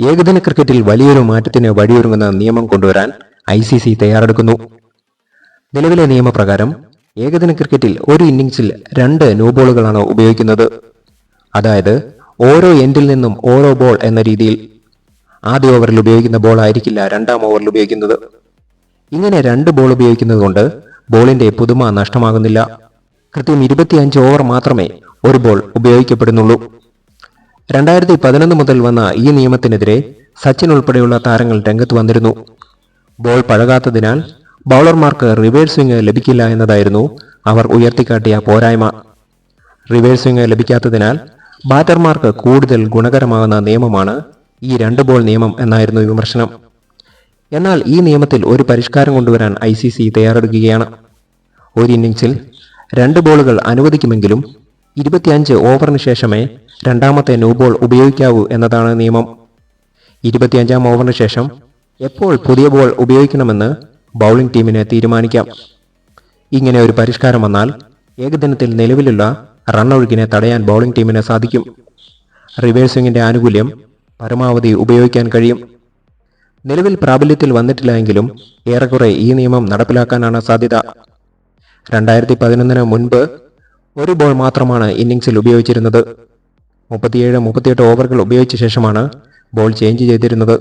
ഏകദിന ക്രിക്കറ്റിൽ വലിയൊരു മാറ്റത്തിന് വഴിയൊരുങ്ങുന്ന നിയമം കൊണ്ടുവരാൻ ഐ സി സി തയ്യാറെടുക്കുന്നു. നിലവിലെ നിയമപ്രകാരം ഏകദിന ക്രിക്കറ്റിൽ ഒരു ഇന്നിംഗ്സിൽ രണ്ട് നോ ബോളുകളാണ് ഉപയോഗിക്കുന്നത്. അതായത് ഓരോ എൻഡിൽ നിന്നും ഓരോ ബോൾ എന്ന രീതിയിൽ ആദ്യ ഓവറിൽ ഉപയോഗിക്കുന്ന ബോൾ ആയിരിക്കില്ല രണ്ടാം ഓവറിൽ ഉപയോഗിക്കുന്നത്. ഇങ്ങനെ രണ്ട് ബോൾ ഉപയോഗിക്കുന്നത് കൊണ്ട് ബോളിന്റെ പുതുമ നഷ്ടമാകുന്നില്ല. കൃത്യം ഇരുപത്തിയഞ്ച് ഓവർ മാത്രമേ ഒരു ബോൾ ഉപയോഗിക്കപ്പെടുന്നുള്ളൂ. രണ്ടായിരത്തി പതിനൊന്ന് മുതൽ വന്ന ഈ നിയമത്തിനെതിരെ സച്ചിൻ ഉൾപ്പെടെയുള്ള താരങ്ങൾ രംഗത്ത് വന്നിരുന്നു. ബോൾ പഴകാത്തതിനാൽ ബൗളർമാർക്ക് റിവേഴ്സ് സ്വിംഗ് ലഭിക്കില്ല എന്നതായിരുന്നു അവർ ഉയർത്തിക്കാട്ടിയ പോരായ്മ. റിവേഴ്സ് സ്വിംഗ് ലഭിക്കാത്തതിനാൽ ബാറ്റർമാർക്ക് കൂടുതൽ ഗുണകരമാകുന്ന നിയമമാണ് ഈ രണ്ട് ബോൾ നിയമം എന്നായിരുന്നു വിമർശനം. എന്നാൽ ഈ നിയമത്തിൽ ഒരു പരിഷ്കാരം കൊണ്ടുവരാൻ ഐ സി സി തയ്യാറെടുക്കുകയാണ്. ഒരു ഇന്നിംഗ്സിൽ രണ്ട് ബോളുകൾ അനുവദിക്കുമെങ്കിലും ഇരുപത്തിയഞ്ച് ഓവറിന് ശേഷമേ രണ്ടാമത്തെ നോ ബോൾ ഉപയോഗിക്കാവൂ എന്നതാണ് നിയമം. ഇരുപത്തിയഞ്ചാം ഓവറിന് ശേഷം എപ്പോൾ പുതിയ ബോൾ ഉപയോഗിക്കണമെന്ന് ബൗളിംഗ് ടീമിന് തീരുമാനിക്കാം. ഇങ്ങനെ ഒരു പരിഷ്കാരം വന്നാൽ ഏകദിനത്തിൽ നിലവിലുള്ള റണ്ണൊഴുകിനെ തടയാൻ ബൗളിംഗ് ടീമിന് സാധിക്കും. റിവേഴ്സിംഗിന്റെ ആനുകൂല്യം പരമാവധി ഉപയോഗിക്കാൻ കഴിയും. നിലവിൽ പ്രാബല്യത്തിൽ വന്നിട്ടില്ല എങ്കിലും ഏറെക്കുറെ ഈ നിയമം നടപ്പിലാക്കാനാണ് സാധ്യത. രണ്ടായിരത്തി പതിനൊന്നിന് മുൻപ് ഒരു ബോൾ മാത്രമാണ് ഇന്നിങ്സിൽ ഉപയോഗിച്ചിരുന്നത്. മുപ്പത്തിയേഴ് മുപ്പത്തിയെട്ട് ഓവറുകൾ ഉപയോഗിച്ച ശേഷമാണ് ബോൾ ചേഞ്ച് ചെയ്തിരുന്നത്.